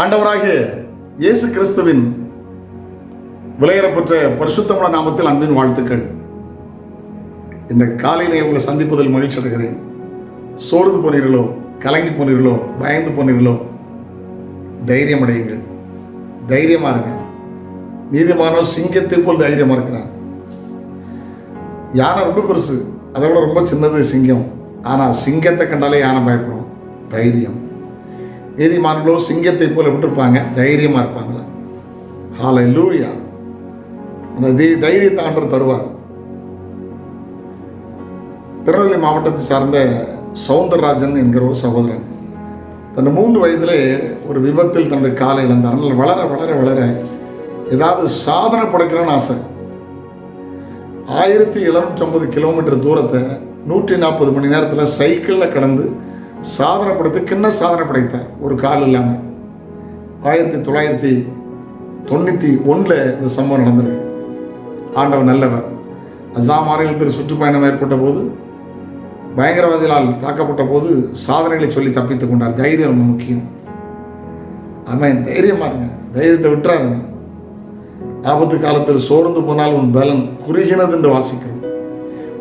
ஆண்டவராக இயேசு கிறிஸ்துவின் விலையேறப்பெற்ற பரிசுத்தமான நாமத்தில் அன்பின் வாழ்த்துக்கள். இந்த காலையிலே உங்களை சந்திப்பதில் மகிழ்ச்சி அடைகிறேன். சோர்ந்து போனீர்களோ கலங்கி போனீர்களோ பயந்து போனீர்களோ தைரியம் அடையுங்கள். தைரியமா இருங்க. நீதிமானோ சிங்கத்தை போல் தைரியமா இருக்கிறான் யானை ரொம்ப பெருசு. அதை விட ரொம்ப சின்னது சிங்கம். ஆனால் சிங்கத்தை கண்டாலே யானை பயப்படும். தைரியம். நீதிமான்களோ சிங்கத்தை போல விட்டுருப்பாங்க? தைரியமாக இருப்பாங்களா? ஹாலை லூயா அந்த தி தைரியத்தை ஆண்டர் தருவார். திருநெல்வேலி மாவட்டத்தை சார்ந்த சவுந்தரராஜன் என்கிற ஒரு சகோதரன் தன் மூன்று வயதிலே ஒரு விபத்தில் தன்னுடைய காலை இழந்தார். அதனால் வளர வளர வளர ஏதாவது சாதனை படைக்கணும்னு ஆசை. ஆயிரத்தி எழுநூற்றி ஐம்பது கிலோமீட்டர் தூரத்தை நூற்றி நாற்பது மணி நேரத்தில் சைக்கிளில் கடந்து சாதனை படைத்து கிண்ண சாதனை படைத்தார் ஒரு கால் இல்லாமல் ஆயிரத்தி தொள்ளாயிரத்தி தொண்ணூற்றி ஒன்றில் இந்த சம்பவம் நடந்திருக்கு. ஆண்டவர் நல்லவர். அசாம் மாநிலத்தில் சுற்றுப்பயணம் ஏற்பட்ட போது பயங்கரவாதிகளால் தாக்கப்பட்ட போது சாதனைகளை சொல்லி தப்பித்துக் கொண்டார். தைரியம் ரொம்ப முக்கியம். அவன் தைரியமா இருங்க. தைரியத்தை விட்டுறாதுங்க. ஆபத்து காலத்தில் சோர்ந்து போனால் உன் பலன் குறுகினது என்று வாசிக்கிறோம்.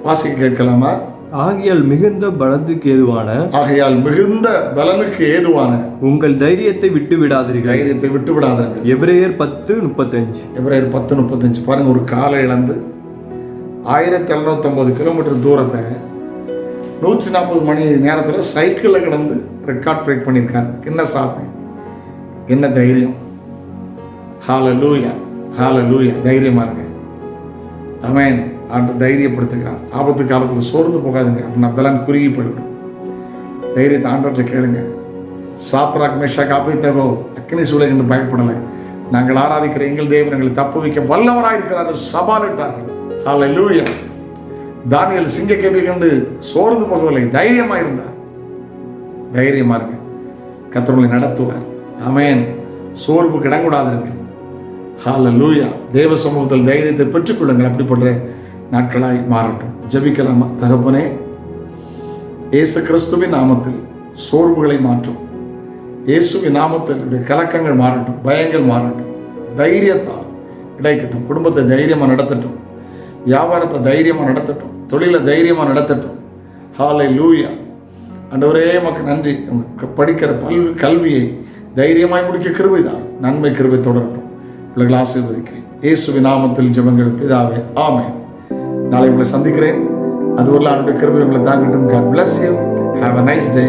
வாசிக்க கேட்கலாமா? ஆகியால் மிகுந்த பலத்துக்கு ஏதுவான ஆகையால் மிகுந்த பலனுக்கு ஏதுவான உங்கள் தைரியத்தை விட்டு விடாதீர்கள் தைரியத்தை விட்டு விடாதீர்கள் எபிரேயர் பத்து முப்பத்தஞ்சு. எப்ரவரி பத்து முப்பத்தஞ்சு. பாருங்க ஒரு காலை இழந்து ஆயிரத்தி எழுநூத்தொம்பது கிலோமீட்டர் தூரத்தை நூற்றி நாற்பது மணி நேரத்தில் சைக்கிளில் கிடந்து ரெக்கார்ட் பிரேக் பண்ணியிருக்காரு என்ன சாதனை என்ன தைரியம்? ஹால லூயா ஹால லூயா தைரியமா இருங்க. அமேன் ஆண்டு தைரியப்படுத்துகிறான் ஆபத்து காலத்தில் சோர்ந்து போகாதுங்க. அப்படின்னா பலன் குறுகி போய்விடும். தைரியத்தை ஆண்டவற்றை கேளுங்க. சாத்ராக் மேஷா காப்பித்தகோ அக்னி சூழல் என்று பயப்படலை. நாங்கள் ஆராதிக்கிற எங்கள் தேவன் எங்களை தப்பு வைக்க வல்லவராயிருக்கிறார்கள் சபாலிட்டார்கள். ஹalleluya தானியல் சிங்க கேள்வி கண்டு சோர்ந்து போகவில்லை. தைரியமாக இருந்தார். தைரியமா இருங்க. கத்தவங்களை நடத்துவார். அமேன் சோர்வுக்கு இடங்கூடாதுங்க லூயா தேவ சமூகத்தில் தைரியத்தை பெற்றுக்கொள்ளுங்கள். அப்படிப்பட்ட நாட்களாய் மாறட்டும். ஜபிக்கலாம் தகப்பனே. இயேசு கிறிஸ்துவின் நாமத்தில் சோர்வுகளை மாற்றும். இயேசுவின் நாமத்தில் கலக்கங்கள் மாறட்டும் பயங்கள் மாறட்டும். தைரியத்தால் கிடைக்கட்டும் குடும்பத்தை தைரியமாக நடத்தட்டும். வியாபாரத்தை தைரியமாக நடத்தட்டும் தொழிலை தைரியமாக நடத்தட்டும். ஹாலை லூயா ஒரே மக்கள் நன்றி படிக்கிற பல்வி கல்வியை தைரியமாய் முடிக்க கிருபைதான் நன்மை கிருபை தொடரட்டும். பிள்ளைகளை ஆசீர்வதிக்கிறேன். இயேசுவின் நாமத்தில் ஜபங்கள் பிதாவே. ஆமென். நாளை உங்களை சந்திக்கிறேன். அதுவரை அவருடைய கிருபை உங்களை தாங்கட்டும். God bless you have a nice day